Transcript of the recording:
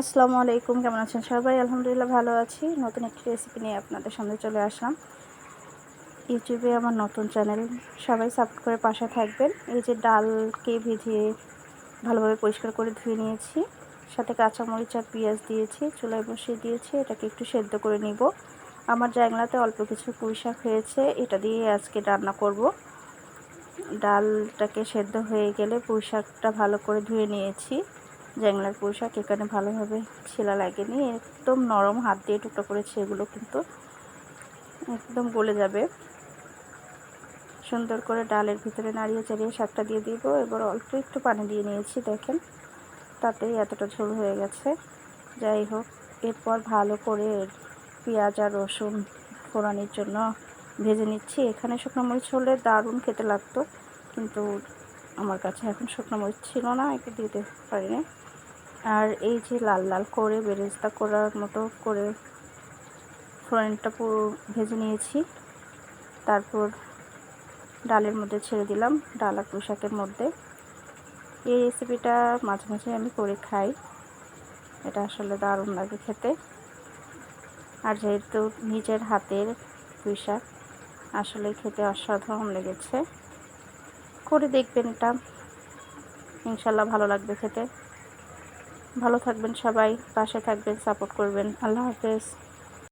আসসালামু আলাইকুম, কেমন আছেন সবাই? আলহামদুলিল্লাহ ভালো আছি। নতুন একটি রেসিপি নিয়ে আপনাদের সামনে চলে আসলাম। ইউটিউবে আমার নতুন চ্যানেল সবাই সাপোর্ট করে পাশে থাকবেন। এই যে ডালকে ভিজিয়ে ভালোভাবে পরিষ্কার করে ধুয়ে নিয়েছি। সাথে কাঁচামরিচ আর পেঁয়াজ দিয়েছি, চুলায় বসিয়ে দিয়েছি, এটাকে একটু সেদ্ধ করে নিব। আমার জাংলাতে অল্প কিছু পুঁই শাক হয়েছে, এটা দিয়ে আজকে রান্না করব। ডালটাকে সেদ্ধ হয়ে গেলে পুঁই শাকটা ভালো করে ধুয়ে নিয়েছি। জ্যাংলার পোশাক এখানে ভালোভাবে ছেলা লাগেনি। একদম নরম হাত দিয়ে টুকরো করেছে এগুলো কিন্তু। একদম গলে যাবে। সুন্দর করে ডালের ভিতরে নাড়িয়ে চাড়িয়ে শাকটা দিয়ে দিব। এবার অল্প একটু পানি দিয়ে নিয়েছি, দেখেন। তাতেই এতটা ঝোল হয়ে গেছে। যাই হোক, এরপর ভালো করে পেঁয়াজ আর রসুন ফোড়ানির জন্য ভেজে নিচ্ছি। এখানে শুকনো মরিচ হলে দারুণ খেতে লাগতো, কিন্তু আমার কাছে এখন শুকনো মরিচ ছিল না, একে দিতে পারিনি। আর এই যে লাল লাল করে বেরেস্তা করার মতো করে ফোড়নটা পুরো ভেজে নিয়েছি। তারপর ডালের মধ্যে ছেড়ে দিলাম, ডাল আর পোশাকের মধ্যে। এই রেসিপিটা মাঝে মাঝে আমি করে খাই। এটা আসলে দারুণ লাগে খেতে। আর যেহেতু নিজের হাতের পুঁইশাক, আসলে খেতে অসাধারণ লেগেছে। করে দেখবেন এটা। ইনশাল্লাহ ভালো লাগবে খেতে। ভালো থাকবেন সবাই, পাশে থাকবেন, সাপোর্ট করবেন। আল্লাহ হাফেজ।